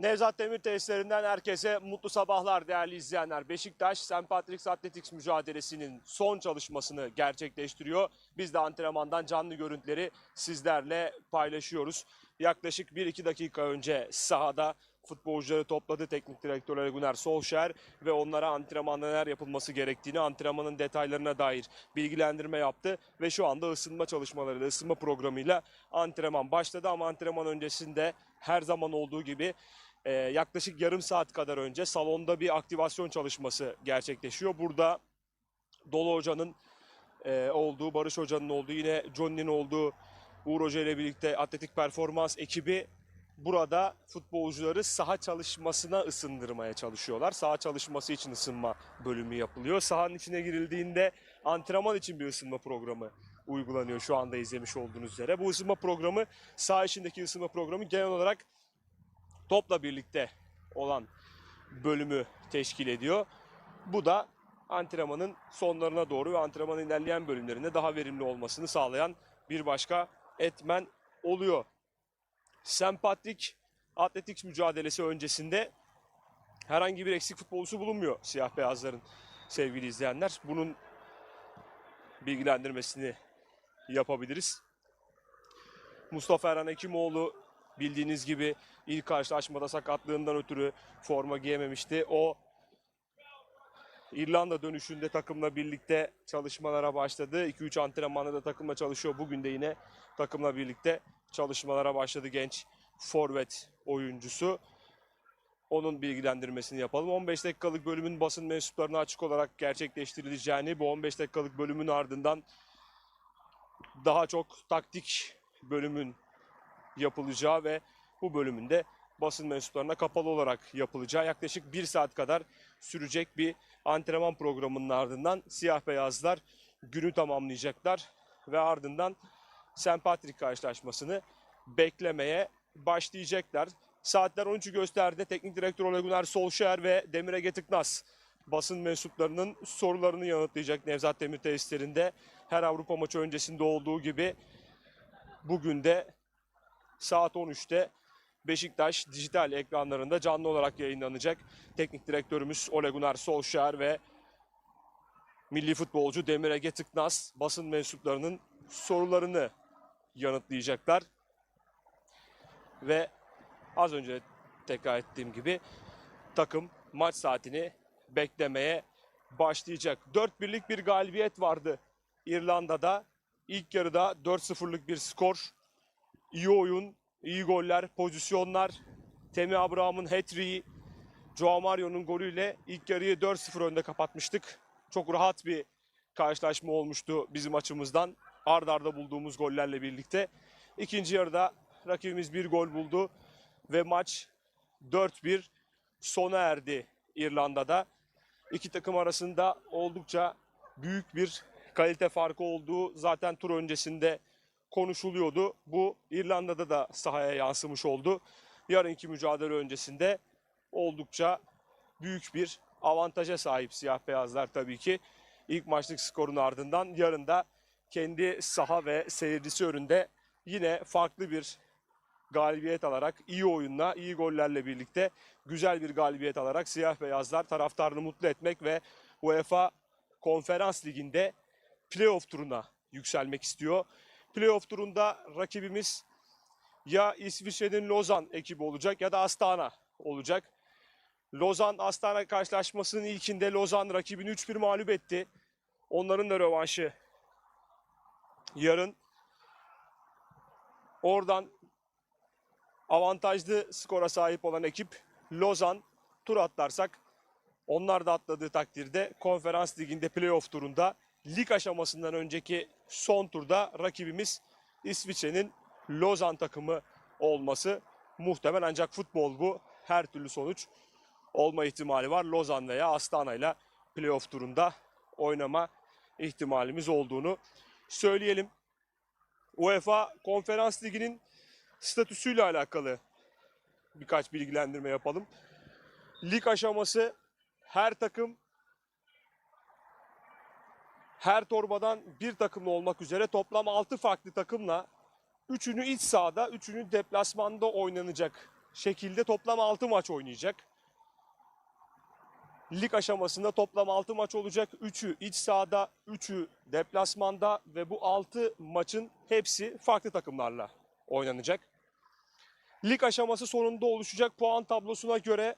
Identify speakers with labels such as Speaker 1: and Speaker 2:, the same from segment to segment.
Speaker 1: Nevzat Demir tesislerinden herkese mutlu sabahlar değerli izleyenler. Beşiktaş St. Patrick's Athletics mücadelesinin son çalışmasını gerçekleştiriyor. Biz de antrenmandan canlı görüntüleri sizlerle paylaşıyoruz. Yaklaşık 1-2 dakika önce sahada futbolcuları topladı teknik direktör Gunnar Solskjaer ve onlara antrenmanda neler yapılması gerektiğini, antrenmanın detaylarına dair bilgilendirme yaptı ve şu anda ısınma çalışmalarıyla, ısınma programıyla antrenman başladı ama antrenman öncesinde her zaman olduğu gibi e, yaklaşık yarım saat kadar önce salonda bir aktivasyon çalışması gerçekleşiyor. Burada Dolu Hoca'nın e, olduğu, Barış Hoca'nın olduğu, yine Johnny'nin olduğu Uğur Hoca ile birlikte atletik performans ekibi burada futbolcuları saha çalışmasına ısındırmaya çalışıyorlar. Saha çalışması için ısınma bölümü yapılıyor. Sahanın içine girildiğinde antrenman için bir ısınma programı uygulanıyor şu anda izlemiş olduğunuz üzere. Bu ısınma programı saha içindeki ısınma programı genel olarak topla birlikte olan bölümü teşkil ediyor. Bu da antrenmanın sonlarına doğru ve antrenmanın ilerleyen bölümlerinde daha verimli olmasını sağlayan bir başka etmen oluyor. St. Patrick Athletics mücadelesi öncesinde herhangi bir eksik futbolcusu bulunmuyor siyah beyazların sevgili izleyenler. Bunun bilgilendirmesini yapabiliriz. Mustafa Erhan Hekimoğlu bildiğiniz gibi ilk karşılaşmada sakatlığından ötürü forma giyememişti. O İrlanda dönüşünde takımla birlikte çalışmalara başladı. 2-3 antrenmanda da takımla çalışıyor. Bugün de yine takımla birlikte çalışmalara başladı genç forvet oyuncusu. Onun bilgilendirmesini yapalım. 15 dakikalık bölümün basın mensuplarına açık olarak gerçekleştirileceğini, bu 15 dakikalık bölümün ardından daha çok taktik bölümün yapılacağı ve bu bölümünde basın mensuplarına kapalı olarak yapılacağı yaklaşık bir saat kadar sürecek bir antrenman programının ardından siyah beyazlar günü tamamlayacaklar ve ardından St. Patrick karşılaşmasını beklemeye başlayacaklar. Saatler 13'ü gösterdi. Teknik direktör Ole Gunnar Solskjaer ve Demir Ege Tıknaz basın mensuplarının sorularını yanıtlayacak Nevzat Demir tesislerinde. Her Avrupa maçı öncesinde olduğu gibi bugün de saat 13'te Beşiktaş dijital ekranlarında canlı olarak yayınlanacak. Teknik direktörümüz Ole Gunnar Solskjaer ve milli futbolcu Demir Ege Tıknaz basın mensuplarının sorularını yanıtlayacaklar. Ve az önce tekrar ettiğim gibi takım maç saatini beklemeye başlayacak. 4-1'lik bir galibiyet vardı İrlanda'da. İlk yarıda 4-0'lık bir skor. İyi oyun, iyi goller, pozisyonlar. Temi Abraham'ın hat-trick'i, Joao Mario'nun golüyle ilk yarıyı 4-0 önde kapatmıştık. Çok rahat bir karşılaşma olmuştu bizim açımızdan. Ard arda bulduğumuz gollerle birlikte. İkinci yarıda rakibimiz bir gol buldu ve maç 4-1 sona erdi İrlanda'da. İki takım arasında oldukça büyük bir kalite farkı olduğu zaten tur öncesinde konuşuluyordu. Bu İrlanda'da da sahaya yansımış oldu. Yarınki mücadele öncesinde oldukça büyük bir avantaja sahip siyah beyazlar tabii ki. İlk maçlık skorun ardından yarın da kendi saha ve seyircisi önünde yine farklı bir galibiyet alarak iyi oyunla, iyi gollerle birlikte güzel bir galibiyet alarak siyah beyazlar taraftarını mutlu etmek ve UEFA Konferans Ligi'nde playoff turuna yükselmek istiyor. Playoff turunda rakibimiz ya İsviçre'nin Lozan ekibi olacak ya da Astana olacak. Lozan Astana karşılaşmasının ilkinde Lozan rakibini 3-1 mağlup etti. Onların da rövanşı yarın. Oradan avantajlı skora sahip olan ekip Lozan tur atlarsak onlar da atladığı takdirde konferans liginde playoff turunda lig aşamasından önceki son turda rakibimiz İsviçre'nin Lozan takımı olması muhtemel ancak futbol bu. Her türlü sonuç olma ihtimali var. Lozan veya Astana ile playoff turunda oynama ihtimalimiz olduğunu söyleyelim. UEFA Konferans Ligi'nin statüsüyle alakalı birkaç bilgilendirme yapalım. Lig aşaması her takım her torbadan bir takımlı olmak üzere toplam 6 farklı takımla 3'ünü iç sahada, 3'ünü deplasmanda oynanacak şekilde toplam 6 maç oynayacak. Lig aşamasında toplam 6 maç olacak. 3'ü iç sahada, 3'ü deplasmanda ve bu 6 maçın hepsi farklı takımlarla oynanacak. Lig aşaması sonunda oluşacak puan tablosuna göre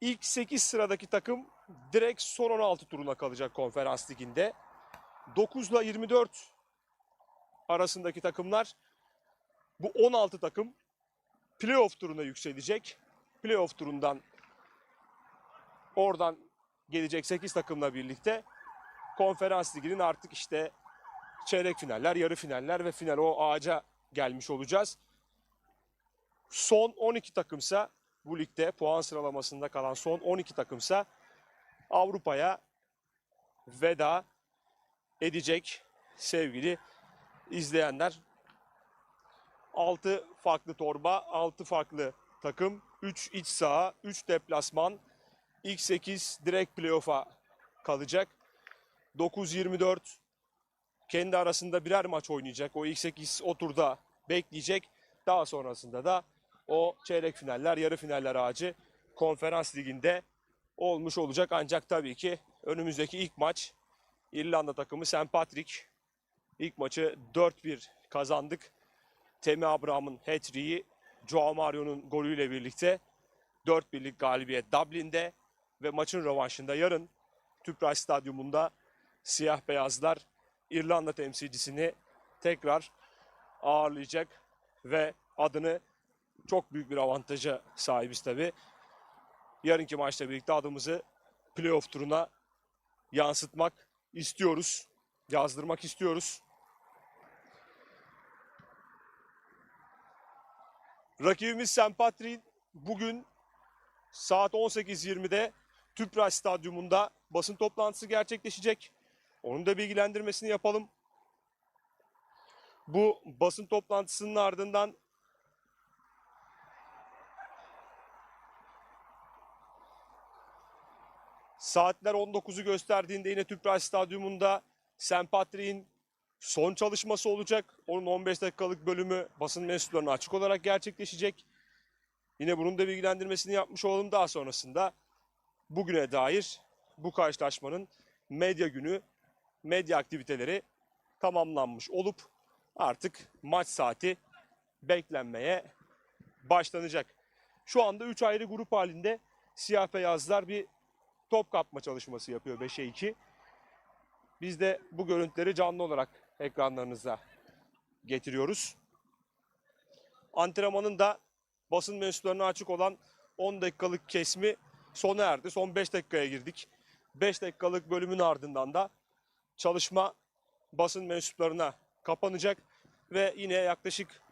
Speaker 1: ilk 8 sıradaki takım direkt son 16 turuna kalacak konferans liginde. 9 ile 24 arasındaki takımlar bu 16 takım playoff turuna yükselecek. Playoff turundan oradan gelecek 8 takımla birlikte konferans liginin artık işte çeyrek finaller, yarı finaller ve final o ağaca gelmiş olacağız. Son 12 takımsa bu ligde puan sıralamasında kalan son 12 takımsa Avrupa'ya veda edecek sevgili izleyenler. 6 farklı torba, 6 farklı takım, 3 iç saha, 3 deplasman. İlk 8 direkt playoff'a kalacak. 9-24 kendi arasında birer maç oynayacak. O ilk 8 o turda bekleyecek. Daha sonrasında da o çeyrek finaller, yarı finaller ağacı konferans liginde olmuş olacak. Ancak tabii ki önümüzdeki ilk maç İrlanda takımı St. Patrick. İlk maçı 4-1 kazandık. Temi Abraham'ın hat-trick'i, Joao Mario'nun golüyle birlikte 4-1'lik galibiyet Dublin'de ve maçın rövanşında yarın Tüpraş Stadyumunda siyah beyazlar İrlanda temsilcisini tekrar ağırlayacak ve adını çok büyük bir avantaja sahibiz tabi. Yarınki maçla birlikte adımızı playoff turuna yansıtmak istiyoruz. Yazdırmak istiyoruz. Rakibimiz St. Patrick'in bugün saat 18.20'de Tüpraş Stadyumunda basın toplantısı gerçekleşecek. Onun da bilgilendirmesini yapalım. Bu basın toplantısının ardından saatler 19'u gösterdiğinde yine Tüpraş Stadyumunda St. Patrick'in son çalışması olacak. Onun 15 dakikalık bölümü basın mensuplarına açık olarak gerçekleşecek. Yine bunun da bilgilendirmesini yapmış olalım daha sonrasında bugüne dair bu karşılaşmanın medya günü, medya aktiviteleri tamamlanmış olup artık maç saati beklenmeye başlanacak. Şu anda 3 ayrı grup halinde siyah beyazlar bir top kapma çalışması yapıyor 5'e 2. Biz de bu görüntüleri canlı olarak ekranlarınıza getiriyoruz. Antrenmanın da basın mensuplarına açık olan 10 dakikalık kesmi sona erdi. Son 5 dakikaya girdik. 5 dakikalık bölümün ardından da çalışma basın mensuplarına kapanacak ve yine yaklaşık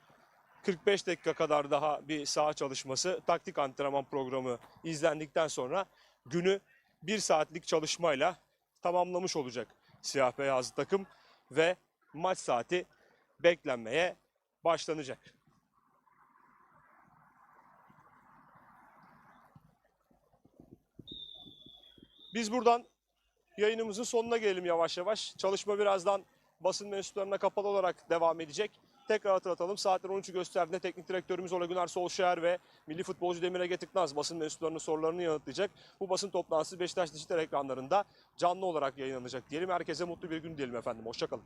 Speaker 1: 45 dakika kadar daha bir saha çalışması, taktik antrenman programı izlendikten sonra günü bir saatlik çalışmayla tamamlamış olacak siyah beyaz takım ve maç saati beklenmeye başlanacak. Biz buradan yayınımızın sonuna gelelim yavaş yavaş. Çalışma birazdan basın mensuplarına kapalı olarak devam edecek. Tekrar hatırlatalım. Saatler 13'ü gösterdiğinde teknik direktörümüz Ole Gunnar Solskjaer ve milli futbolcu Demir Ege Tıknaz basın mensuplarının sorularını yanıtlayacak. Bu basın toplantısı Beşiktaş dijital ekranlarında canlı olarak yayınlanacak diyelim. Herkese mutlu bir gün diyelim efendim. Hoşçakalın.